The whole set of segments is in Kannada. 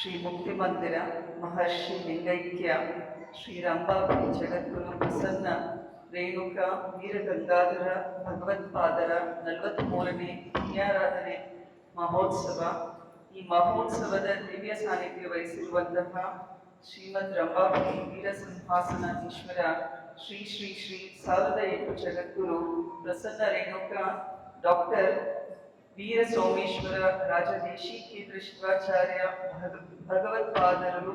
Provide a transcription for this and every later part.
ಶ್ರೀ ಮುಕ್ತಿ ಮಂದಿರ ಮಹರ್ಷಿ ಲಿಂಗೈಕ್ಯ ಶ್ರೀ ರಂಭಾಪತಿ ಜಗದ್ಗುರು ಪ್ರಸನ್ನ, ರೇಣುಕ, ವೀರಗಂಗಾಧರ, ಭಗವತ್ಪಾದರ ನಲವತ್ತ್ಮೂರನೇ ಪುಣ್ಯಾರಾಧನೆ ಮಹೋತ್ಸವ. ಈ ಮಹೋತ್ಸವದ ದಿವ್ಯ ಸಾನ್ನಿಧ್ಯ ವಹಿಸಿರುವಂತಹ ಶ್ರೀಮದ್ ರಂಭಾಪತಿ ವೀರ ಸಿಂಹಾಸನಾಧೀಶ್ವರ ಶ್ರೀ ಶ್ರೀ ಶ್ರೀ ಸಾವಿರದ ಎಂಟು ಜಗದ್ಗುರು ಪ್ರಸನ್ನ, ರೇಣುಕ, ಡಾಕ್ಟರ್ ವೀರ ಸೋಮೇಶ್ವರ ರಾಜದೇಶಿ ಕೇಂದ್ರ ಶಿವಾಚಾರ್ಯ ಭಗ- ಭಗವತ್ಪಾದರು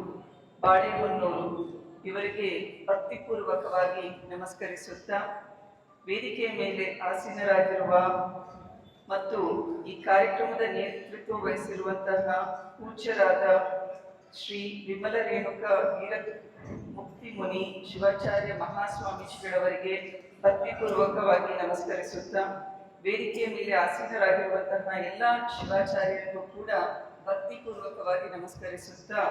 ಬಾಳೆಹೊನ್ನೂರು ಇವರಿಗೆ ಭಕ್ತಿಪೂರ್ವಕವಾಗಿ ನಮಸ್ಕರಿಸುತ್ತಾ, ವೇದಿಕೆಯ ಮೇಲೆ ಆಸೀನರಾಗಿರುವ ಮತ್ತು ಈ ಕಾರ್ಯಕ್ರಮದ ನೇತೃತ್ವ ವಹಿಸಿರುವಂತಹ ಪೂಜ್ಯರಾದ ಶ್ರೀ ವಿಮಲ ರೇಣುಕ ವೀರ ಮುಕ್ತಿ ಮುನಿ ಶಿವಾಚಾರ್ಯ ಮಹಾಸ್ವಾಮೀಜಿಗಳವರಿಗೆ ಭಕ್ತಿಪೂರ್ವಕವಾಗಿ ನಮಸ್ಕರಿಸುತ್ತಾ ವೇದಿಕೆಯ ಮೇಲೆ ಆಸೀನರಾಗಿರುವಂತಹ ಎಲ್ಲ ಶಿವಾಚಾರ್ಯರನ್ನು ಕೂಡ ಭಕ್ತಿಪೂರ್ವಕವಾಗಿ ನಮಸ್ಕರಿಸುತ್ತಾ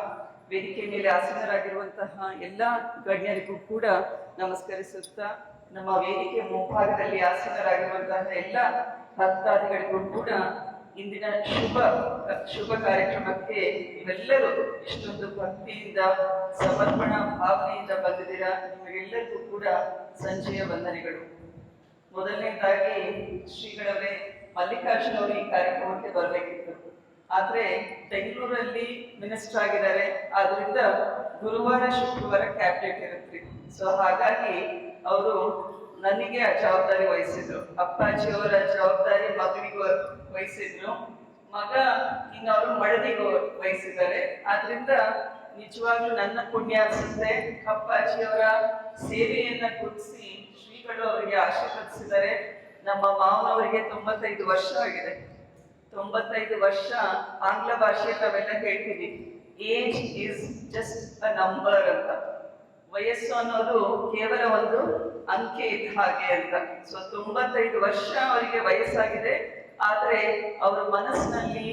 ವೇದಿಕೆ ಮೇಲೆ ಆಸೀನರಾಗಿರುವಂತಹ ಎಲ್ಲ ಗಣ್ಯರಿಗೂ ಕೂಡ ನಮಸ್ಕರಿಸುತ್ತಾ ನಮ್ಮ ವೇದಿಕೆ ಮುಂಭಾಗದಲ್ಲಿ ಆಸೀನರಾಗಿರುವಂತಹ ಎಲ್ಲ ಭಕ್ತಾದಿಗಳಿಗೂ ಕೂಡ ಇಂದಿನ ಶುಭ ಶುಭ ಕಾರ್ಯಕ್ರಮಕ್ಕೆ ನೀವೆಲ್ಲರೂ ಇಷ್ಟೊಂದು ಭಕ್ತಿಯಿಂದ, ಸಮರ್ಪಣಾ ಭಾವನೆಯಿಂದ ಬಂದಿದ್ದೀರಾ? ನಿಮಗೆಲ್ಲರಿಗೂ ಕೂಡ ಸಂಜೆಯ ವಂದನೆಗಳು. ಮೊದಲನೇದಾಗಿ ಶ್ರೀಗಳವರೇ ಮಲ್ಲಿಕಾರ್ಜುನ ಅವರು ಈ ಕಾರ್ಯಕ್ರಮಕ್ಕೆ ಬರಬೇಕಿತ್ತು. ಆದ್ರೆ ಬೆಂಗಳೂರಲ್ಲಿ ಮಿನಿಸ್ಟರ್ ಆಗಿದ್ದಾರೆ. ಆದ್ರಿಂದ ಗುರುವಾರ ಶುಕ್ರವಾರ ಕ್ಯಾಬಿನೆಟ್ ಇರುತ್ತೆ. ಸೊ ಹಾಗಾಗಿ ಅವರು ನನಗೆ ಆ ಜವಾಬ್ದಾರಿ ವಹಿಸಿದ್ರು. ಅಪ್ಪಾಜಿ ಅವರ ಜವಾಬ್ದಾರಿ ಮಗನಿಗೂ ವಹಿಸಿದ್ರು. ಮಗ ಇನ್ನು ಅವರು ಮಡದಿಗೂ ವಹಿಸಿದ್ದಾರೆ. ಆದ್ರಿಂದ ನಿಜವಾಗ್ಲೂ ನನ್ನ ಪುಣ್ಯ ಅನ್ಸುತ್ತೆ. ಅಪ್ಪಾಜಿಯವರ ಸೇವೆಯನ್ನ ಗುರುತಿಸಿ ಶ್ರೀಗಳು ಅವರಿಗೆ ಆಶೀರ್ವದಿಸಿದ್ದಾರೆ ನಮ್ಮ ಮಾವನವರಿಗೆ ತೊಂಬತ್ತೈದು ವರ್ಷ ಆಗಿದೆ. ತೊಂಬತ್ತೈದು ವರ್ಷ ಆಂಗ್ಲ ಭಾಷೆ ನಾವೆಲ್ಲ ಹೇಳ್ತೀವಿ. Age is just a number ಅಂತ. ವಯಸ್ಸು ಅನ್ನೋದು ಕೇವಲ ಒಂದು ಅಂಕೆ ಇದ್ದ ಹಾಗೆ ಅಂತ. ಸೊ ತೊಂಬತ್ತೈದು ವರ್ಷ ಅವರಿಗೆ ವಯಸ್ಸಾಗಿದೆ. ಆದ್ರೆ ಅವರ ಮನಸ್ಸಿನಲ್ಲಿ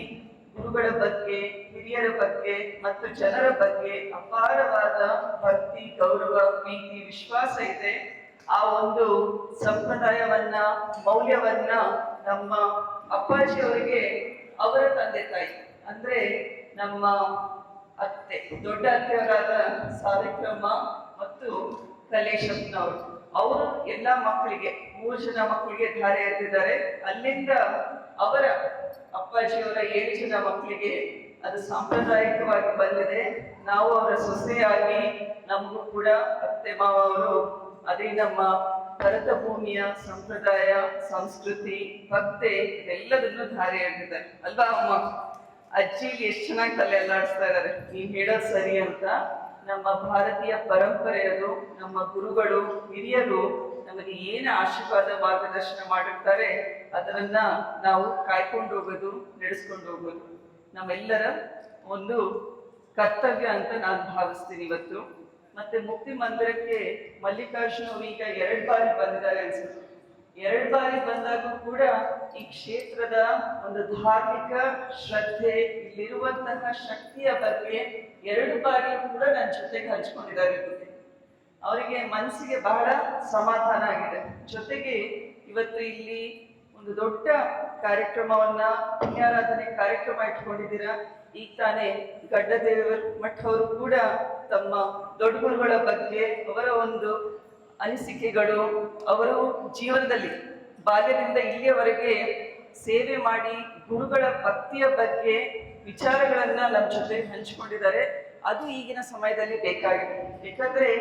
ಗುರುಗಳ ಬಗ್ಗೆ, ಹಿರಿಯರ ಬಗ್ಗೆ ಮತ್ತು ಜನರ ಬಗ್ಗೆ ಅಪಾರವಾದ ಭಕ್ತಿ, ಗೌರವ, ಪ್ರೀತಿ, ವಿಶ್ವಾಸ ಇದೆ. ಆ ಒಂದು ಸಂಪ್ರದಾಯವನ್ನ, ಮೌಲ್ಯವನ್ನ ನಮ್ಮ ಅಪ್ಪಾಜಿ ಅವರಿಗೆ ಅವರ ತಂದೆ ತಾಯಿ, ಅಂದ್ರೆ ನಮ್ಮ ಅತ್ತೆ, ದೊಡ್ಡ ಅತ್ತೆಯವರಾದ ಸಾವಿತ್ರಮ್ಮ ಮತ್ತು ಕಲೇಶಪ್ಪನವರು. ಅವರು ಎಲ್ಲ ಮಕ್ಕಳಿಗೆ, ಮೂರು ಜನ ಮಕ್ಕಳಿಗೆ ಧಾರೆ ಎತ್ತಿದ್ದಾರೆ. ಅಲ್ಲಿಂದ ಅವರ ಅಪ್ಪಾಜಿಯವರ ಏಳು ಜನ ಮಕ್ಕಳಿಗೆ ಅದು ಸಾಂಪ್ರದಾಯಿಕವಾಗಿ ಬಂದಿದೆ. ನಾವು ಅವರ ಸೊಸೆಯಾಗಿ ನಮಗೂ ಕೂಡ ಅತ್ತೆ, ಮಾವ ಅವರು ಅದೇ ನಮ್ಮ ಭರತ ಭೂಮಿಯ ಸಂಪ್ರದಾಯ, ಸಂಸ್ಕೃತಿ, ಭಕ್ತಿ ಎಲ್ಲದನ್ನು ಧಾರೆ ಆಗಿದೆ ಅಲ್ವಾ ಅಮ್ಮ? ಅಜ್ಜಿ ಎಷ್ಟು ಚೆನ್ನಾಗಿ ತಲೆ ಅಲ್ಲಾಡಿಸ್ತಾ ಇದ್ದಾರೆ ನೀನ್ ಹೇಳೋದು ಸರಿ ಅಂತ. ನಮ್ಮ ಭಾರತೀಯ ಪರಂಪರೆ ಅದು ನಮ್ಮ ಗುರುಗಳು, ಹಿರಿಯರು ನಮಗೆ ಏನು ಆಶೀರ್ವಾದ ಮಾರ್ಗದರ್ಶನ ಮಾಡಿರ್ತಾರೆ, ಅದನ್ನ ನಾವು ಕಾಯ್ಕೊಂಡು ಹೋಗೋದು, ನಡೆಸ್ಕೊಂಡು ಹೋಗೋದು. ನಮ್ಮೆಲ್ಲರ ಒಂದು ಕರ್ತವ್ಯ ಅಂತ ನಾನು ಭಾವಿಸ್ತೀನಿ ಇವತ್ತು. ಮತ್ತೆ ಮುಕ್ತಿ ಮಂದಿರಕ್ಕೆ ಮಲ್ಲಿಕಾರ್ಜುನ ಅವರು ಈಗ ಎರಡ್ ಬಾರಿ ಬಂದಿದ್ದಾರೆ ಅನ್ಸುತ್ತೆ ಎರಡ್ ಬಾರಿ ಬಂದಾಗ ಕೂಡ ಈ ಕ್ಷೇತ್ರದ ಒಂದು ಧಾರ್ಮಿಕ ಶ್ರದ್ಧೆ, ಇಲ್ಲಿರುವಂತಹ ಶಕ್ತಿಯ ಬಗ್ಗೆ ಎರಡು ಬಾರಿ ಕೂಡ ನನ್ನ ಜೊತೆಗೆ ಹಂಚ್ಕೊಂಡಿದ್ದಾರೆ. ಅವರಿಗೆ ಮನಸ್ಸಿಗೆ ಬಹಳ ಸಮಾಧಾನ ಆಗಿದೆ ಜೊತೆಗೆ ಇವತ್ತು ಇಲ್ಲಿ ಒಂದು ದೊಡ್ಡ ಕಾರ್ಯಕ್ರಮವನ್ನ ಪುಣ್ಯಾರಾಧನೆ ಕಾರ್ಯಕ್ರಮ ಇಟ್ಕೊಂಡಿದ್ದೀರಾ? ಈಗ ತಾನೇ ಗಡ್ಡದೇವರ ಮಠವರು ಕೂಡ ತಮ್ಮ ದೊಡ್ಡ ಗುರುಗಳ ಬಗ್ಗೆ ಅವರ ಒಂದು ಅನಿಸಿಕೆಗಳು, ಅವರು ಜೀವನದಲ್ಲಿ ಬಾಲ್ಯದಿಂದ ಇಲ್ಲಿಯವರೆಗೆ ಸೇವೆ ಮಾಡಿ ಗುರುಗಳ ಭಕ್ತಿಯ ಬಗ್ಗೆ ವಿಚಾರಗಳನ್ನ ನಮ್ಮ ಜೊತೆ ಹಂಚಿಕೊಂಡಿದ್ದಾರೆ. ಅದು ಈಗಿನ ಸಮಯದಲ್ಲಿ ಬೇಕಾಗಿದೆ. ಯಾಕಂದ್ರೆ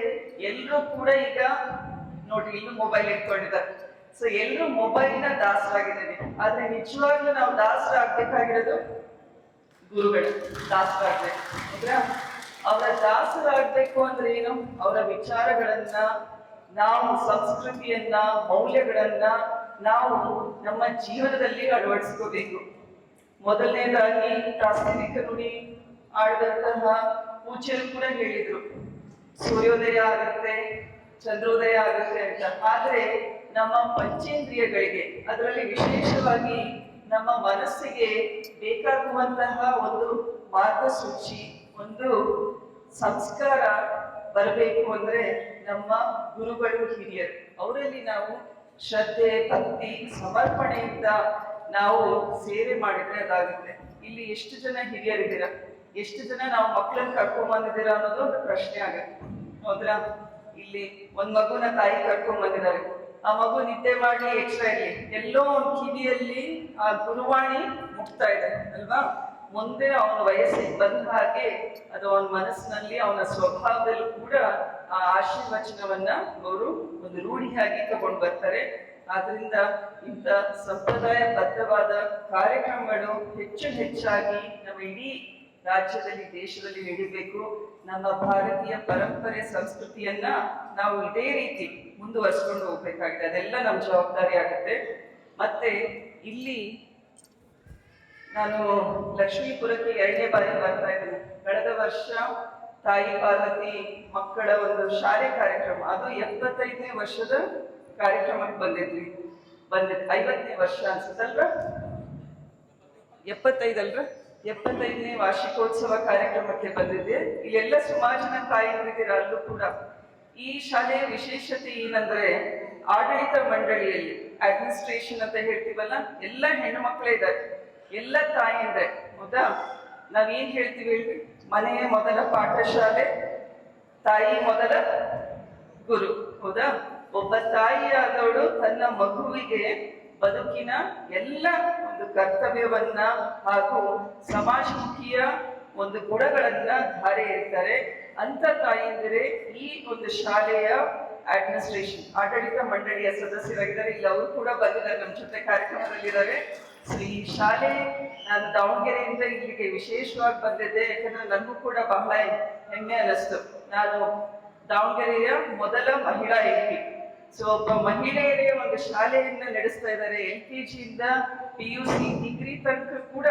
ಎಲ್ಲರೂ ಕೂಡ ಈಗ ನೋಡಿ, ಇನ್ನು ಮೊಬೈಲ್ ಇಟ್ಕೊಂಡಿದ್ದಾರೆ ಸೊ ಎಲ್ಲರೂ ಮೊಬೈಲ್ನ ದಾಸರಾಗಿದ್ದೇವೆ. ಆದ್ರೆ ನಿಜವಾಗ್ಲೂ ನಾವು ದಾಸರಾಗ್ಬೇಕಾಗಿರೋದು ಗುರುಗಳು. ದಾಸರಾಗ್ಬೇಕು. ಹೌದಾ ಅವರ ದಾಸರಾಗಬೇಕು ಅಂದ್ರೆ ಏನು? ಅವರ ವಿಚಾರಗಳನ್ನ, ನಾವು ಸಂಸ್ಕೃತಿಯನ್ನ, ಮೌಲ್ಯಗಳನ್ನ ನಾವು ನಮ್ಮ ಜೀವನದಲ್ಲಿ ಅಳವಡಿಸ್ಕೋಬೇಕು. ಮೊದಲನೇದಾಗಿ ಪ್ರಾಸ್ತಾವಿಕ ನುಡಿ ಆಡಿದಂತಹ ಪೂಜೆಯಲ್ಲಿ ಕೂಡ ಹೇಳಿದ್ರು. ಸೂರ್ಯೋದಯ ಆಗುತ್ತೆ, ಚಂದ್ರೋದಯ ಆಗುತ್ತೆ ಅಂತ. ಆದ್ರೆ ನಮ್ಮ ಪಂಚೇಂದ್ರಿಯಗಳಿಗೆ, ಅದರಲ್ಲಿ ವಿಶೇಷವಾಗಿ ನಮ್ಮ ಮನಸ್ಸಿಗೆ ಬೇಕಾಗುವಂತಹ ಒಂದು ಮಾರ್ಗಸೂಚಿ, ಒಂದು ಸಂಸ್ಕಾರ ಬರಬೇಕು ಅಂದ್ರೆ ನಮ್ಮ ಗುರುಗಳು ಹಿರಿಯರು. ಅವರಲ್ಲಿ ನಾವು ಶ್ರದ್ಧೆ, ಭಕ್ತಿ, ಸಮರ್ಪಣೆಯಿಂದ ನಾವು ಸೇವೆ ಮಾಡಿದ್ರೆ ಅದಾಗುತ್ತೆ. ಇಲ್ಲಿ ಎಷ್ಟು ಜನ ಹಿರಿಯರಿದ್ದೀರ? ಎಷ್ಟು ಜನ ನಾವು ಮಕ್ಕಳನ್ನ ಕರ್ಕೊಂಡ್ ಬಂದಿದ್ದೀರಾ ಅನ್ನೋದು ಒಂದು ಪ್ರಶ್ನೆ ಆಗುತ್ತೆ. ಹೌದ್ರಾ? ಇಲ್ಲಿ ಒಂದ್ ಮಗುನ ತಾಯಿ ಕರ್ಕೊಂಡ್ ಬಂದಿದ್ದಾರೆ ಆ ಮಗು ನಿದ್ದೆ ಮಾಡಿ ಎಕ್ಸ್ಟ್ರಾ ಇರಲಿ. ಎಲ್ಲೋ ಒಂದು ಕಿವಿಯಲ್ಲಿ ಆ ಗುರುವಾಣಿ ಮುಟ್ತಾ ಇದೆ, ಅಲ್ವಾ? ಮುಂದೆ ಅವನ ವಯಸ್ಸಿಗೆ ಬಂದ ಹಾಗೆ ಅದು ಅವನ ಮನಸ್ಸಿನಲ್ಲಿ, ಅವನ ಸ್ವಭಾವದಲ್ಲಿ ಕೂಡ ಆ ಆಶೀರ್ವಚನವನ್ನ ಅವರು ಒಂದು ರೂಢಿಯಾಗಿ ತಗೊಂಡು ಬರ್ತಾರೆ. ಆದ್ರಿಂದ ಇಂಥ ಸಂಪ್ರದಾಯ ಬದ್ಧವಾದ ಕಾರ್ಯಕ್ರಮಗಳು ಹೆಚ್ಚು ಹೆಚ್ಚಾಗಿ ನಮ್ಮ ಇಡೀ ರಾಜ್ಯದಲ್ಲಿ, ದೇಶದಲ್ಲಿ ನಡೀಬೇಕು. ನಮ್ಮ ಭಾರತೀಯ ಪರಂಪರೆ, ಸಂಸ್ಕೃತಿಯನ್ನ ನಾವು ಇದೇ ರೀತಿ ಮುಂದುವರಿಸ್ಕೊಂಡು ಹೋಗ್ಬೇಕಾಗಿದೆ. ಅದೆಲ್ಲ ನಮ್ಮ ಜವಾಬ್ದಾರಿ ಆಗುತ್ತೆ. ಮತ್ತೆ ಇಲ್ಲಿ ನಾನು ಲಕ್ಷ್ಮೀಪುರಕ್ಕೆ ಎರಡನೇ ಬಾರಿ ಬರ್ತಾ ಇದ್ದೀನಿ. ಕಳೆದ ವರ್ಷ ತಾಯಿ ಪಾರ್ವತಿ ಮಕ್ಕಳ ಒಂದು ಶಾಲೆ ಕಾರ್ಯಕ್ರಮ, ಅದು ಎಪ್ಪತ್ತೈದನೇ ವರ್ಷದ ಕಾರ್ಯಕ್ರಮಕ್ಕೆ ಬಂದಿದ್ವಿ. ಬಂದಿದ್ ಐವತ್ತನೇ ವರ್ಷ ಅನ್ಸುತ್ತಲ್ವ? ಎಪ್ಪತ್ತೈದಲ್ರ ಎಪ್ಪತ್ತೈದನೇ ವಾರ್ಷಿಕೋತ್ಸವ ಕಾರ್ಯಕ್ರಮಕ್ಕೆ ಬಂದಿದ್ದೆ. ಇಲ್ಲೆಲ್ಲ ಸುಮಾರು ಜನ ತಾಯಿಯರಿದ್ದೀರ, ಅಲ್ಲೂ ಕೂಡ. ಈ ಶಾಲೆಯ ವಿಶೇಷತೆ ಏನಂದ್ರೆ ಆಡಳಿತ ಮಂಡಳಿಯಲ್ಲಿ ಅಡ್ಮಿನಿಸ್ಟ್ರೇಷನ್ ಅಂತ ಹೇಳ್ತೀವಲ್ಲ, ಎಲ್ಲ ಹೆಣ್ಣು ಮಕ್ಕಳೇ ಇದ್ದಾರೆ ಎಲ್ಲ ತಾಯಿಂದ್ರೆ ಹೌದಾ? ನಾವೇನ್ ಹೇಳ್ತೀವಿ ಹೇಳಿ ಮನೆಯ ಮೊದಲ ಪಾಠಶಾಲೆ, ತಾಯಿ ಮೊದಲ ಗುರು. ಹೌದಾ? ಒಬ್ಬ ತಾಯಿಯಾದವಳು ತನ್ನ ಮಗುವಿಗೆ ಬದುಕಿನ ಎಲ್ಲ ಒಂದು ಕರ್ತವ್ಯವನ್ನ ಹಾಗೂ ಸಮಾಜಮುಖಿಯ ಒಂದು ಗುಣಗಳನ್ನ ಧಾರೆ ಇರ್ತಾರೆ ಅಂತ ಅಂದರೆ ಈ ಒಂದು ಶಾಲೆಯ ಅಡ್ಮಿನಿಸ್ಟ್ರೇಷನ್ ಆಡಳಿತ ಮಂಡಳಿಯ ಸದಸ್ಯರಾಗಿದ್ದಾರೆ. ಇಲ್ಲಿ ಅವರು ಕೂಡ ಬಂದಿದ್ದಾರೆ ನಮ್ಮ ಜೊತೆ ಕಾರ್ಯಕ್ರಮದಲ್ಲಿದ್ದಾರೆ. ಸೊ ಈ ಶಾಲೆ, ನಾನು ದಾವಣಗೆರೆಯಿಂದ ಇಲ್ಲಿಗೆ ವಿಶೇಷವಾಗಿ ಬಂದಿದ್ದೆ. ಯಾಕಂದ್ರೆ ನನಗೂ ಕೂಡ ಬಹಳ ಹೆಮ್ಮೆ ಅನ್ನಿಸ್ತು. ನಾನು ದಾವಣಗೆರೆಯ ಮೊದಲ ಮಹಿಳಾ ಎಲ್ ಪಿ. ಸೊ ಒಬ್ಬ ಮಹಿಳೆಯರೇ ಒಂದು ಶಾಲೆಯನ್ನ ನಡೆಸ್ತಾ ಇದ್ದಾರೆ. ಎಲ್ ಕೆ ಜಿಯಿಂದ ಪಿ ಯು ಸಿ ಡಿಗ್ರಿ ತನಕ ಕೂಡ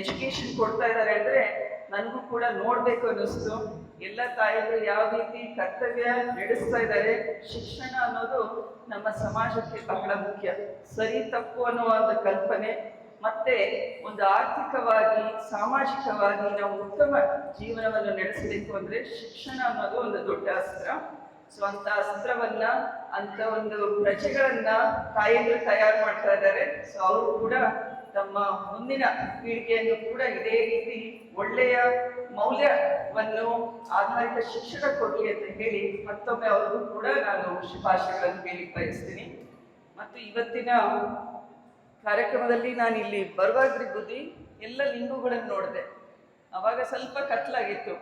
ಎಜುಕೇಶನ್ ಕೊಡ್ತಾ ಇದ್ದಾರೆ. ಅಂದ್ರೆ ನನಗೂ ಕೂಡ ನೋಡಬೇಕು ಅನ್ನಿಸ್ತು. ಎಲ್ಲ ತಾಯಿಗಳು ಯಾವ ರೀತಿ ಕರ್ತವ್ಯ ನಡೆಸ್ತಾ ಇದ್ದಾರೆ, ಶಿಕ್ಷಣ ಅನ್ನೋದು ನಮ್ಮ ಸಮಾಜಕ್ಕೆ ಬಹಳ ಮುಖ್ಯ. ಸರಿ ತಪ್ಪು ಅನ್ನುವ ಒಂದು ಕಲ್ಪನೆ, ಮತ್ತೆ ಒಂದು ಆರ್ಥಿಕವಾಗಿ, ಸಾಮಾಜಿಕವಾಗಿ ನಾವು ಉತ್ತಮ ಜೀವನವನ್ನು ನಡೆಸಬೇಕು ಅಂದ್ರೆ ಶಿಕ್ಷಣ ಅನ್ನೋದು ಒಂದು ದೊಡ್ಡ ಅಸ್ತ್ರ. ಸೊ ಅಂತ ಅಸ್ತ್ರವನ್ನ, ಅಂತ ಒಂದು ಪ್ರಜೆಗಳನ್ನ ತಾಯಿಗಳು ತಯಾರು ಮಾಡ್ತಾ ಇದ್ದಾರೆ. ಸೊ ಅವರು ಕೂಡ ತಮ್ಮ ಮುಂದಿನ ಪೀಳಿಗೆಯನ್ನು ಕೂಡ ಇದೇ ರೀತಿ ಒಳ್ಳೆಯ ಮೌಲ್ಯವನ್ನು ಆಧಾರಿತ ಶಿಕ್ಷಣ ಕೊಡಲಿ ಅಂತ ಹೇಳಿ ಮತ್ತೊಮ್ಮೆ ಅವ್ರಿಗೂ ಕೂಡ ನಾನು ಶುಭಾಶಯಗಳನ್ನು ಹೇಳಿ ಬಯಸ್ತೀನಿ. ಮತ್ತು ಇವತ್ತಿನ ಕಾರ್ಯಕ್ರಮದಲ್ಲಿ ನಾನು ಇಲ್ಲಿ ಬರುವಾಗ್ರಿ ಬುದ್ಧಿ ಎಲ್ಲ ಲಿಂಗುಗಳನ್ನು ನೋಡಿದೆ. ಅವಾಗ ಸ್ವಲ್ಪ ಕತ್ಲಾಗಿತ್ತು.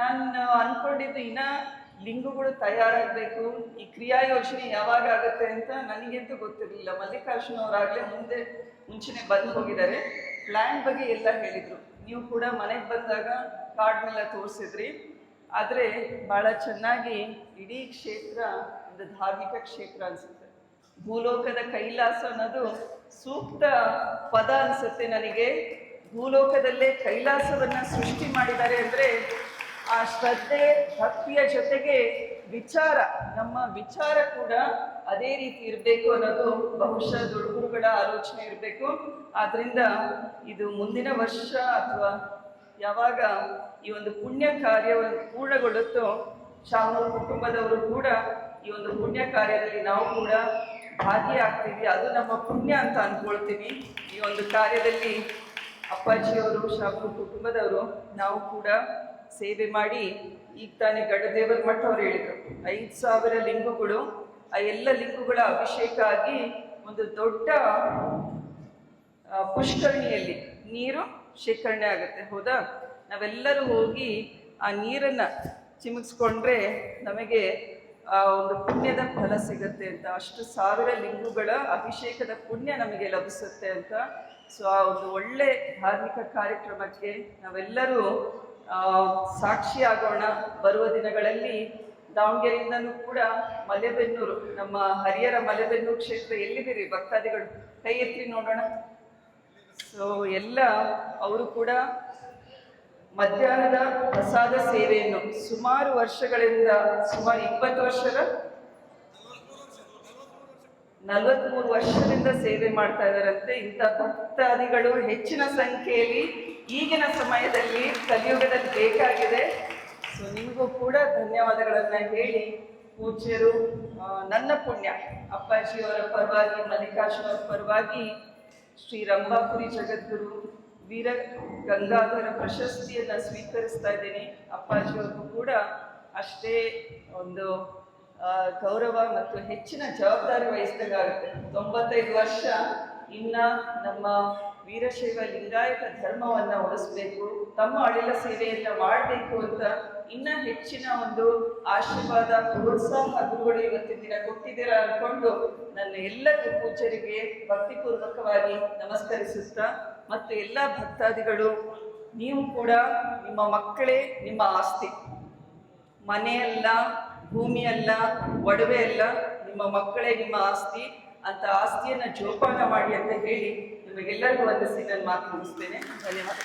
ನಾನು ಅನ್ಕೊಂಡಿದ್ದು ಇನ್ನ ಲಿಂಗುಗಳು ತಯಾರಾಗಬೇಕು, ಈ ಕ್ರಿಯಾ ಯೋಜನೆ ಯಾವಾಗ ಆಗುತ್ತೆ ಅಂತ ನನಗಂತೂ ಗೊತ್ತಿರಲಿಲ್ಲ. ಮಲ್ಲಿಕಾರ್ಜುನ ಅವರಾಗಲೇ ಮುಂದೆ ಮುಂಚೆನೆ ಬಂದು ಹೋಗಿದ್ದಾರೆ. ಪ್ಲ್ಯಾನ್ ಬಗ್ಗೆ ಎಲ್ಲ ಹೇಳಿದರು. ನೀವು ಕೂಡ ಮನೆಗೆ ಬಂದಾಗ ಕಾರ್ಡ್ನೆಲ್ಲ ತೋರಿಸಿದ್ರಿ. ಆದರೆ ಭಾಳ ಚೆನ್ನಾಗಿ ಇಡೀ ಕ್ಷೇತ್ರ ಒಂದು ಧಾರ್ಮಿಕ ಕ್ಷೇತ್ರ ಅನಿಸುತ್ತೆ. ಭೂಲೋಕದ ಕೈಲಾಸ ಅನ್ನೋದು ಸೂಕ್ತ ಪದ ಅನಿಸುತ್ತೆ ನನಗೆ. ಭೂಲೋಕದಲ್ಲೇ ಕೈಲಾಸವನ್ನು ಸೃಷ್ಟಿ ಮಾಡಿದ್ದಾರೆ ಅಂದರೆ ಆ ಶ್ರದ್ಧೆ, ಭಕ್ತಿಯ ಜೊತೆಗೆ ವಿಚಾರ, ನಮ್ಮ ವಿಚಾರ ಕೂಡ ಅದೇ ರೀತಿ ಇರಬೇಕು ಅನ್ನೋದು ಬಹುಶಃ ದುಡುಗುರುಗಳ ಗುರುಗಳ ಆಲೋಚನೆ ಇರಬೇಕು. ಆದ್ರಿಂದ ಇದು ಮುಂದಿನ ವರ್ಷ ಅಥವಾ ಯಾವಾಗ ಈ ಒಂದು ಪುಣ್ಯ ಕಾರ್ಯವನ್ನು ಪೂರ್ಣಗೊಳ್ಳುತ್ತೋ ಶಾಮೂರು ಕುಟುಂಬದವರು ಕೂಡ ಈ ಒಂದು ಪುಣ್ಯ ಕಾರ್ಯದಲ್ಲಿ ನಾವು ಕೂಡ ಭಾಗಿಯಾಗ್ತೀವಿ. ಅದು ನಮ್ಮ ಪುಣ್ಯ ಅಂತ ಅನ್ಕೊಳ್ತೀವಿ ಈ ಒಂದು ಕಾರ್ಯದಲ್ಲಿ ಅಪ್ಪಾಜಿಯವರು ಶಾಮೂರು ಕುಟುಂಬದವರು ನಾವು ಕೂಡ ಸೇವೆ ಮಾಡಿ ಈಗ ತಾನೇ ಗಡದೇವರ ಮಠ ಅವರು ಹೇಳಿದರು. ಐದು ಸಾವಿರ ಲಿಂಗುಗಳು ಆ ಎಲ್ಲ ಲಿಂಗುಗಳ ಅಭಿಷೇಕ ಆಗಿ ಒಂದು ದೊಡ್ಡ ಪುಷ್ಕರಣಿಯಲ್ಲಿ ನೀರು ಶೇಖರಣೆ ಆಗುತ್ತೆ. ಹೌದಾ? ನಾವೆಲ್ಲರೂ ಹೋಗಿ ಆ ನೀರನ್ನ ಚಿಮುಕ್ಸ್ಕೊಂಡ್ರೆ ನಮಗೆ ಆ ಒಂದು ಪುಣ್ಯದ ಫಲ ಸಿಗುತ್ತೆ ಅಂತ, ಅಷ್ಟು ಸಾವಿರ ಲಿಂಗುಗಳ ಅಭಿಷೇಕದ ಪುಣ್ಯ ನಮಗೆ ಲಭಿಸುತ್ತೆ ಅಂತ. ಸೊ ಆ ಒಂದು ಒಳ್ಳೆ ಧಾರ್ಮಿಕ ಕಾರ್ಯಕ್ರಮಕ್ಕೆ ನಾವೆಲ್ಲರೂ ಸಾಕ್ಷಿಯಾಗೋಣ ಬರುವ ದಿನಗಳಲ್ಲಿ ದಾವಣಗೆರೆಯಿಂದನೂ ಕೂಡ ಮಲೆಬೆನ್ನೂರು, ನಮ್ಮ ಹರಿಹರ ಮಲೆಬೆನ್ನೂರು ಕ್ಷೇತ್ರ ಎಲ್ಲಿದ್ದೀರಿ ಭಕ್ತಾದಿಗಳು? ಕೈ ಎತ್ತಿ ನೋಡೋಣ. ಸೊ ಎಲ್ಲ ಅವರು ಕೂಡ ಮಧ್ಯಾಹ್ನದ ಪ್ರಸಾದ ಸೇವೆಯನ್ನು ಸುಮಾರು ವರ್ಷಗಳಿಂದ, ಸುಮಾರು ಇಪ್ಪತ್ತು ವರ್ಷದ ನಲವತ್ಮೂರು ವರ್ಷದಿಂದ ಸೇವೆ ಮಾಡ್ತಾ ಇದ್ದಾರಂತೆ. ಇಂಥ ಭಕ್ತಾದಿಗಳು ಹೆಚ್ಚಿನ ಸಂಖ್ಯೆಯಲ್ಲಿ ಈಗಿನ ಸಮಯದಲ್ಲಿ ಕಲಿಯುಗದಲ್ಲಿ ಬೇಕಾಗಿದೆ. ಸೊ ನಿಮಗೂ ಕೂಡ ಧನ್ಯವಾದಗಳನ್ನು ಹೇಳಿ, ಪೂಜ್ಯರು ನನ್ನ ಪುಣ್ಯ. ಅಪ್ಪಾಜಿಯವರ ಪರವಾಗಿ, ಮಲ್ಲಿಕಾರ್ಜುನವರ ಪರವಾಗಿ, ಶ್ರೀ ರಂಭಾಪುರಿ ಜಗದ್ಗುರು ವೀರ ಗಂಗಾಧರ ಪ್ರಶಸ್ತಿಯನ್ನು ಸ್ವೀಕರಿಸ್ತಾ ಇದ್ದೀನಿ. ಅಪ್ಪಾಜಿಯವ್ರಿಗೂ ಕೂಡ ಅಷ್ಟೇ ಒಂದು ಗೌರವ ಮತ್ತು ಹೆಚ್ಚಿನ ಜವಾಬ್ದಾರಿ ವಹಿಸಿದಾಗುತ್ತೆ ತೊಂಬತ್ತೈದು ವರ್ಷ ಇನ್ನ ನಮ್ಮ ವೀರಶೈವ ಲಿಂಗಾಯತ ಧರ್ಮವನ್ನ ಉಳಿಸ್ಬೇಕು, ತಮ್ಮ ಅಳಿಲ ಸೇವೆಯನ್ನ ಮಾಡಬೇಕು ಅಂತ ಇನ್ನ ಹೆಚ್ಚಿನ ಒಂದು ಆಶೀರ್ವಾದ, ಪ್ರೋತ್ಸಾಹ ಗುರುಗಳು ಇವತ್ತಿನ ದಿನ ಕೊಟ್ಟಿದ್ದೀರಾ ಅನ್ಕೊಂಡು ನನ್ನ ಎಲ್ಲರಿಗೂ ಪೂಜರಿಗೆ ಭಕ್ತಿಪೂರ್ವಕವಾಗಿ ನಮಸ್ಕರಿಸುತ್ತಾ, ಮತ್ತು ಎಲ್ಲ ಭಕ್ತಾದಿಗಳು, ನೀವು ಕೂಡ ನಿಮ್ಮ ಮಕ್ಕಳೇ ನಿಮ್ಮ ಆಸ್ತಿ. ಮನೆಯಲ್ಲ ಭೂಮಿಯಲ್ಲ ಒಡವೆ ಅಲ್ಲ ನಿಮ್ಮ ಮಕ್ಕಳೇ, ನಿಮ್ಮ ಆಸ್ತಿ, ಅಂತ ಆಸ್ತಿಯನ್ನು ಜೋಪಾನ ಮಾಡಿ ಅಂತ ಹೇಳಿ ನಿಮಗೆಲ್ಲರಿಗೂ ವಂದಿಸಿ ನಾನು ಮಾತು ಮುಗಿಸ್ತೇನೆ. ಧನ್ಯವಾದ.